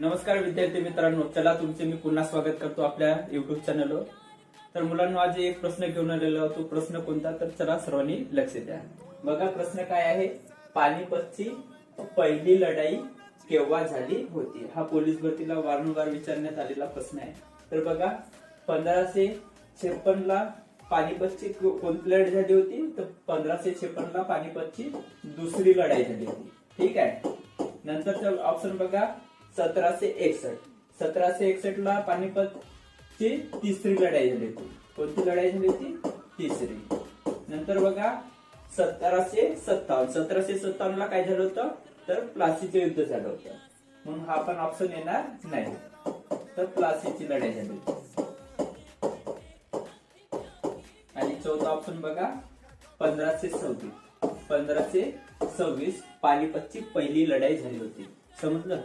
नमस्कार विद्यार्थी मित्रांनो चला तुमचे मी पुन्हा स्वागत करतो आपल्या युट्यूब चॅनलवर तर मुलांना आज एक प्रश्न घेऊन आलेला तो प्रश्न कोणता? तर चला सर्वांनी लक्ष द्या. बघा प्रश्न काय आहे? पानिपतची पहिली लढाई केव्हा झाली होती? हा पोलीस भरतीला वारंवार विचारण्यात आलेला प्रश्न आहे. तर बघा पंधराशे छप्पन ला पानिपतची कोणती लढाई झाली होती? तर पंधराशे छप्पन ला पानिपतची दुसरी लढाई झाली होती. ठीक आहे? नंतरचा ऑप्शन बघा. सतराशे एकसष्ट. सतराशे एकसष्ट ला पानिपत ची तिसरी लढाई झाली होती. कोणती लढाई झाली होती? तिसरी. नंतर बघा सतराशे सत्तावन्न. सतराशे सत्तावन्न ला काय झालं होतं? तर प्लासीचं युद्ध झालं होतं. म्हणून हा पण ऑप्शन येणार नाही. तर प्लासीची लढाई झाली होती. आणि चौथा ऑप्शन बघा पंधराशे सव्वीस. पंधराशे सव्वीस पानिपतची पहिली लढाई झाली होती. समजलं?